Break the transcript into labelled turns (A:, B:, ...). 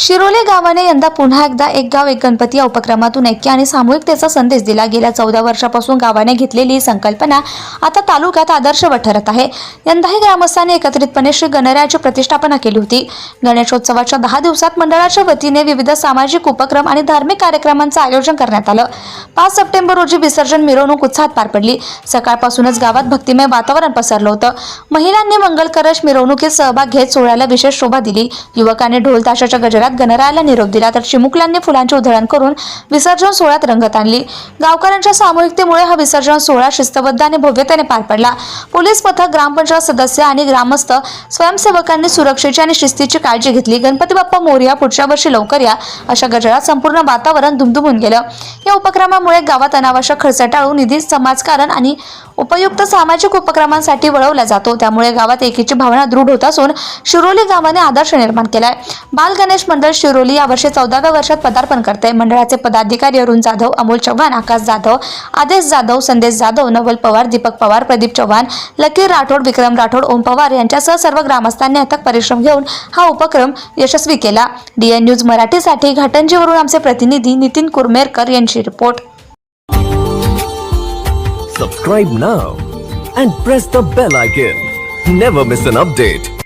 A: शिरोली गावाने यंदा पुन्हा एकदा एक गाव एक गणपती या उपक्रमातून ऐक्य आणि सामूहिकतेचा संदेश दिला. गेल्या चौदा वर्षापासून गावाने घेतलेली ही संकल्पना आता तालुक्यात आदर्शवत ठरत आहे. यंदाही ग्रामस्थांनी एकत्रितपणे श्री गणरायाची प्रतिष्ठापना केली होती. गणेशोत्सवाच्या दहा दिवसात मंडळाच्या वतीने विविध सामाजिक उपक्रम आणि धार्मिक कार्यक्रमांचं आयोजन करण्यात आलं. पाच सप्टेंबर रोजी विसर्जन मिरवणूक उत्साहात पार पडली. सकाळपासूनच गावात भक्तिमय वातावरण पसरलं होतं. महिलांनी मंगल कलश मिरवणुकीत सहभाग घेत सोहळ्याला विशेष शोभा दिली. युवकांनी ढोल ताशाच्या गजरात गणरायाला निरोप दिला तर चिमुकल्यांनी फुलांचे उधळण करून विसर्जन सोहळ्यात रंगत आणली. गावकऱ्यांच्या सामूहिकतेमुळे हा विसर्जन सोहळा शिस्तबद्ध आणि भव्यतेने पार पडला. पोलीस पथक ग्रामपंचायत सदस्य आणि ग्रामस्थ स्वयंसेवकांनी सुरक्षेची आणि शिस्तीची काळजी घेतली. गणपती बाप्पा मोर्या पुढच्या वर्षी लवकर या अशा गजरात संपूर्ण वातावरण दुमदुमून गेलं. या उपक्रमामुळे गावात अनावश्यक खर्च टाळून निधी समाजकारण आणि उपयुक्त सामाजिक उपक्रमांसाठी वळवला जातो. त्यामुळे गावात एकीची भावना दृढ होत असून शिरोली गावाने आदर्श निर्माण केलाय. बाल गणेश मंडळ शिरोली यावर्षी चौदाव्या वर्षात पदार्पण करते. मंडळाचे पदाधिकारी अरुण जाधव अमोल चव्हाण आकाश जाधव आदेश जाधव संदेश जाधव नवल पवार दीपक पवार प्रदीप चव्हाण लकीर राठोड विक्रम राठोड ओम पवार यांच्यासह सर्व ग्रामस्थांनी अथक परिश्रम घेऊन हा उपक्रम यशस्वी केला. डीएन न्यूज मराठीसाठी घाटंजीवरून आमचे प्रतिनिधी नितीन कुरमेरकर यांची report.
B: Subscribe now and press the bell icon never miss an update